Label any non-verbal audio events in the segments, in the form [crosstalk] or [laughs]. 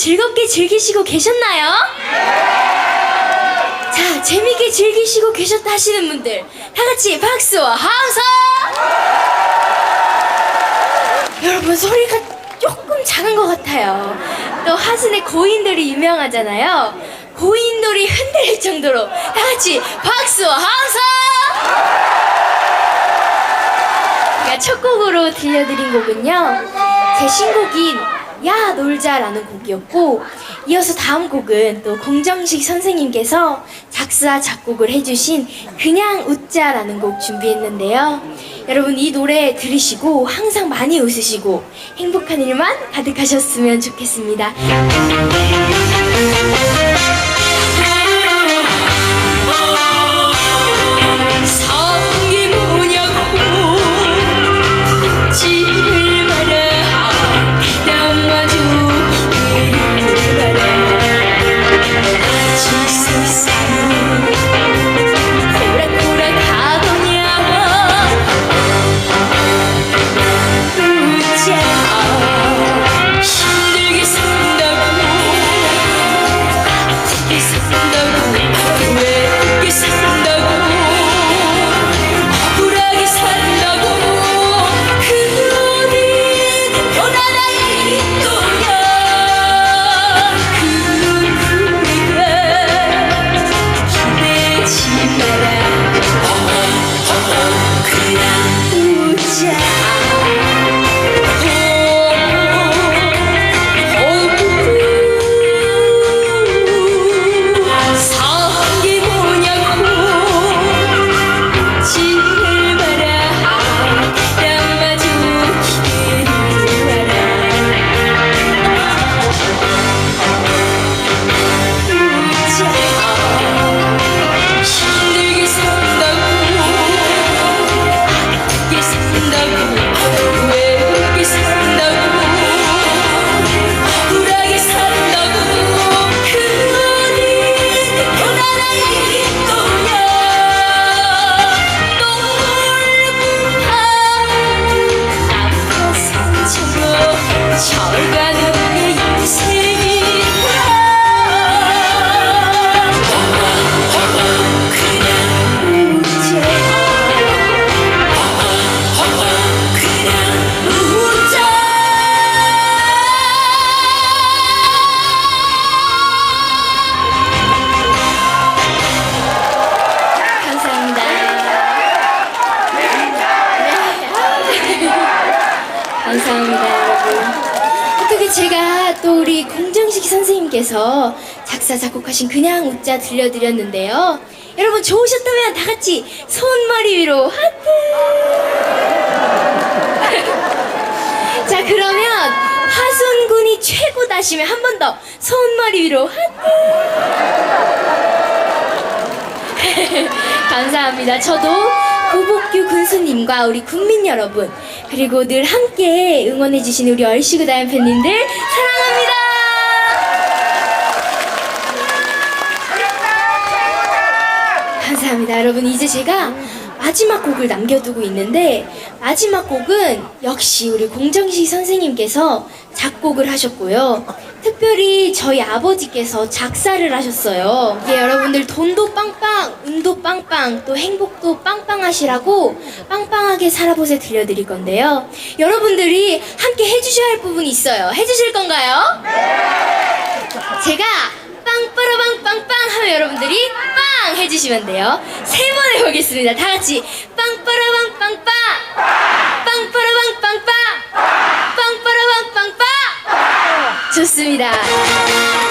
즐겁게 즐기시고 계셨나요? 자 재밌게 즐기시고 계셨다 하시는 분들 다 같이 박수와 함성. 여러분 소리가 조금 작은 것 같아요. 또 화순의 고인돌이 유명하잖아요. 고인돌이 흔들릴 정도로 다 같이 박수와. 제가 첫 곡으로 들려드린 곡은요. 제 신곡인 야 놀자라는 곡이었고 이어서 다음 곡은 또 공정식 선생님께서 작사 작곡을 해주신 그냥 웃자라는 곡 준비했는데요. 여러분 이 노래 들으시고 항상 많이 웃으시고 행복한 일만 가득하셨으면 좋겠습니다. 상처 제가 또 우리 공정식 선생님께서 작사 작곡하신 그냥 웃자 들려드렸는데요. 여러분 좋으셨다면 다 같이 손머리 위로 하트. [laughs] 자 그러면 화순군이 최고다시면 한 번 더 손머리 위로 하트. [laughs] 감사합니다. 저도 구복규 군수님과 우리 국민 여러분 그리고 늘 함께 응원해주신 우리 얼씨구 다연 팬님들 사랑합니다. 감사합니다. 여러분 이제 제가 마지막 곡을 남겨두고 있는데 마지막 곡은 역시 우리 공정식 선생님께서 작곡을 하셨고요. 특별히 저희 아버지께서 작사를 하셨어요. 이게 여러분들 돈도 빵빵, 운도 빵빵, 또 행복도 빵빵 하시라고 빵빵하게 살아보세 들려드릴 건데요. 여러분들이 함께 해주셔야 할 부분이 있어요. 해주실 건가요? 제가 빵빠라빵 빵빵 하면 여러분들이 빵 해주시면 돼요. 세 번 해보겠습니다. 다 같이 빵빠라빵 빵빵 빵빠라빵 빵빵 빵빠라빵 빵빵 좋습니다.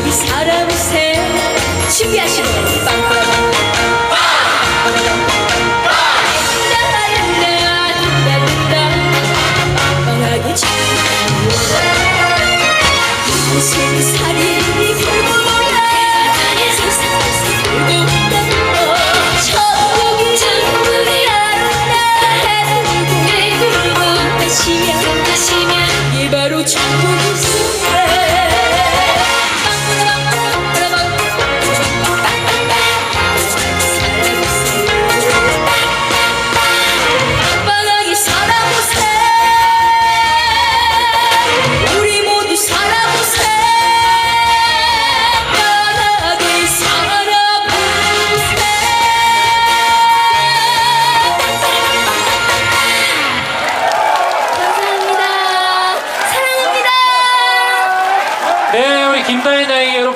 빵빵하게 살아보세 준비하시고 빵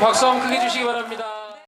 박수 한번 크게 주시기 바랍니다.